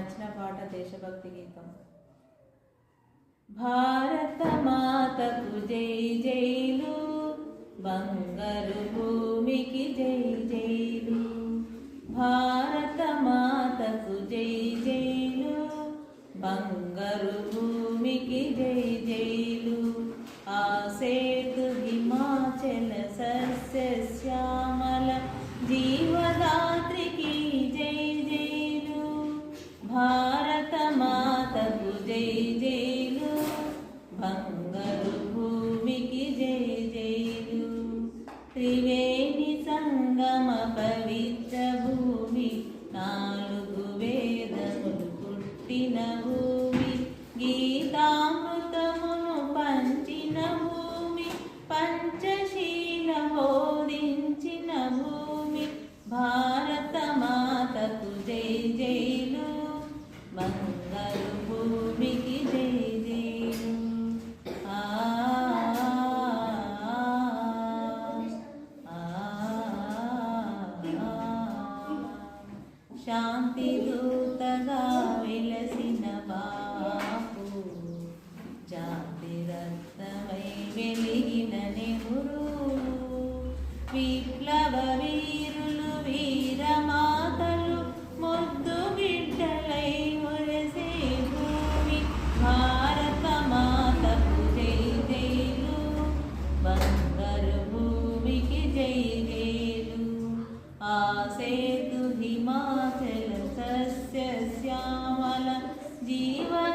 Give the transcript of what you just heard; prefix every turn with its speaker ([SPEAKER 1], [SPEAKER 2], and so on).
[SPEAKER 1] నచ్చిన పాట దేశభక్తి గీతం. భారత మాతకు జై జైలు బంగారు భూమికి జై జైలు. భారత మాతకు జై జైలు బంగారు భూమికి జై జైలు. పవిత్ర భూమి నాలుగు వేదములు పుట్టిన భూమి గీతామృతమును పంచిన భూమి పంచశీల బోధించిన భూమి భారత మాతకు జై జైలు. బంగారు శాంతి దూతగా వెలసిన బాపు జాతి రత్నమై వెలిగిన నెహ్రూ విప్లవ వీరులు వీరమాతలు ముద్దు బిడ్డలై మురసే భూమి భారత మాతకు జై జైలు బంగారు భూమికి జై జైలు ఆ సేతు హిమా Спасибо.